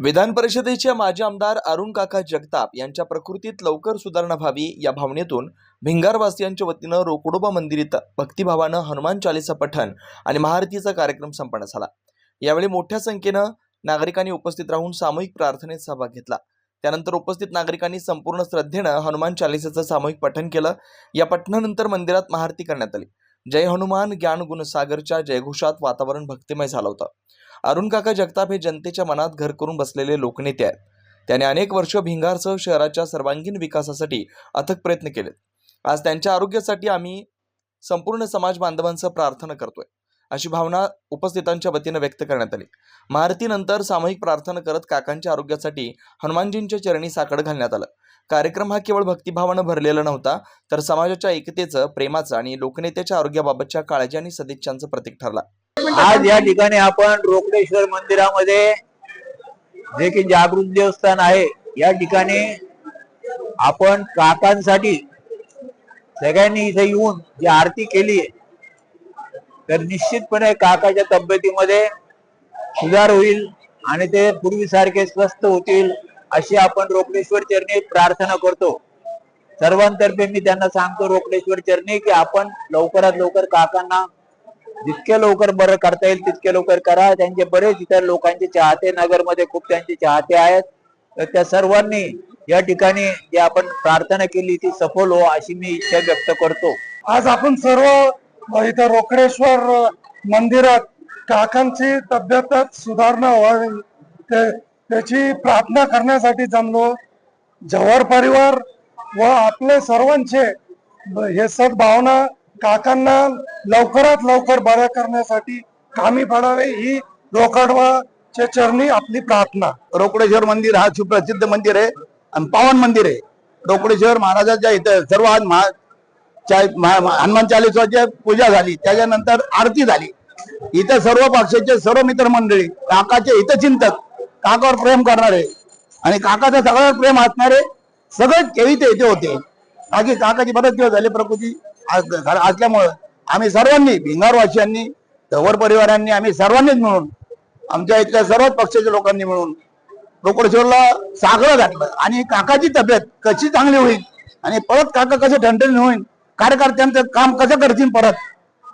विधान परिषदेचे माजी आमदार अरुण काका जगताप यांच्या प्रकृतीत लवकर सुधारणा व्हावी या भावनेतून भिंगारवासियांच्या वतीनं रोकडोबा मंदिरात भक्तिभावानं हनुमान चालीसा पठण आणि महाआरतीचा कार्यक्रम संपन्न झाला. यावेळी मोठ्या संख्येनं नागरिकांनी उपस्थित राहून सामूहिक प्रार्थनेत सहभाग घेतला. त्यानंतर उपस्थित नागरिकांनी संपूर्ण श्रद्धेनं हनुमान चालिसाचं सामूहिक पठण केलं. या पठणानंतर मंदिरात महाआरती करण्यात आली. जय हनुमान ज्ञान गुणसागरच्या जयघोषात वातावरण भक्तिमय झालं होतं. अरुण काका जगताप हे जनतेच्या मनात घर करून बसलेले लोकनेते आहेत. त्याने अनेक वर्ष भिंगारसह शहराच्या सर्वांगीण विकासासाठी अथक प्रयत्न केलेत. आज त्यांच्या आरोग्यासाठी आम्ही संपूर्ण समाज बांधवांसह प्रार्थना करतोय. अशी भावना उपस्थितांच्या वतीनं व्यक्त करण्यात आली. महारतीनंतर सामूहिक प्रार्थना करत काकांच्या आरोग्यासाठी हनुमानजींच्या चरणी साकड घालण्यात आलं. कार्यक्रम हा केवळ भक्तिभावानं भरलेला नव्हता तर समाजाच्या एकतेचं प्रेमाचं आणि लोकनेत्याच्या आरोग्याबाबतच्या काळजी आणि सदिच्छांचं प्रतीक ठरला. आज या ठिकाणी आपण रोकडेश्वर मंदिरामध्ये जे की जागृत देवस्थान आहे या ठिकाणी आपण काकांसाठी सगळ्यांनी इथे येऊन जी आरती केली तर निश्चितपणे काकाच्या तब्येतीमध्ये सुधार होईल आणि ते पूर्वीसारखे स्वस्थ होतील. अशी आपण रोकडेश्वर चरणी प्रार्थना करतो. सर्वांतर्फे मी त्यांना सांगतो रोकडेश्वर चरणी की आपण लवकरात लवकर काकांना जितके लवकर बरं करता येईल तितके लवकर करा. त्यांचे बरेच इतर लोकांचे चाहते नगरमध्ये खूप त्यांचे चाहते आहेत. तर त्या सर्वांनी या ठिकाणी जी आपण प्रार्थना केली ती सफल हो अशी मी इच्छा व्यक्त करतो. आज आपण सर्व इथं रोकडेश्वर मंदिरात काकांची तब्येत सुधारणा व्हावी ते- त्याची प्रार्थना करण्यासाठी जमलो. जव्हार परिवार व आपले सर्वांचे हे सद्भावना काकांना लवकरात लवकर बऱ्या करण्यासाठी कामी पडावे ही रोकडवाच्या चरणी आपली प्रार्थना. रोकडेश्वर मंदिर हा सुप्रसिद्ध मंदिर आहे आणि पावन मंदिर आहे. रोकडेश्वर महाराजाच्या इथं सर्व आज महा हनुमान चालीसाची पूजा झाली. त्याच्यानंतर आरती झाली. इथं सर्व पक्षाचे सर्व मित्रमंडळी काकाचे हितचिंतक काकावर प्रेम करणारे आणि काकाचं सगळ्यावर प्रेम असणारे सगळेच केविते ते इथे होते. बाकी काकाची बरेच दिवस झाले प्रकृती असल्यामुळं आम्ही सर्वांनी भिंगारवासियांनी धवर परिवारांनी आम्ही सर्वांनीच मिळून आमच्या इथल्या सर्वच पक्षाच्या लोकांनी मिळून रोकडेश्वरला सागळं घातलं. आणि काकाची तब्येत कशी चांगली होईल आणि परत काका कसं ठणठणी होईल कार्यकर्त्यांचं काम कसं करतील परत?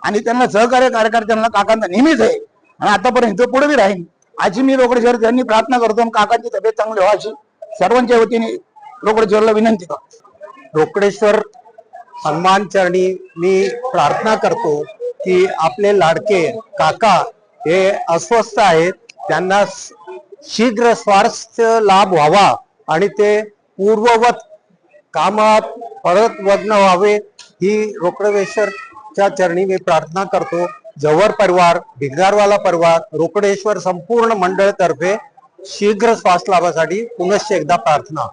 आणि त्यांना सहकार्य कार्यकर्त्यांना काकांना नेहमीच आहे. आणि आतापर्यंत पुढे बी राहील. आजी मी रोकडेश्वर त्यांनी प्रार्थना करतो काकांची तब्येत चांगली व्हावी अशी सर्वांच्या वतीने रोकडेश्वरला विनंती करतो. रोकडेश्वर हनुमान चरणी मी प्रार्थना करतो की आपले लाडके काका हे अस्वस्थ आहेत त्यांना शीघ्र स्वास्थ्य लाभ व्हावा आणि ते पूर्ववत कामात परत वग्न व्हावे ही रोकडेश्वरच्या चरणी मी प्रार्थना करतो. जवर परिवार भिंगारवाला परिवार रोकडेश्वर संपूर्ण मंडळ तर्फे शीघ्र श्वास लाभासाठी पुनश्च एकदा प्रार्थना.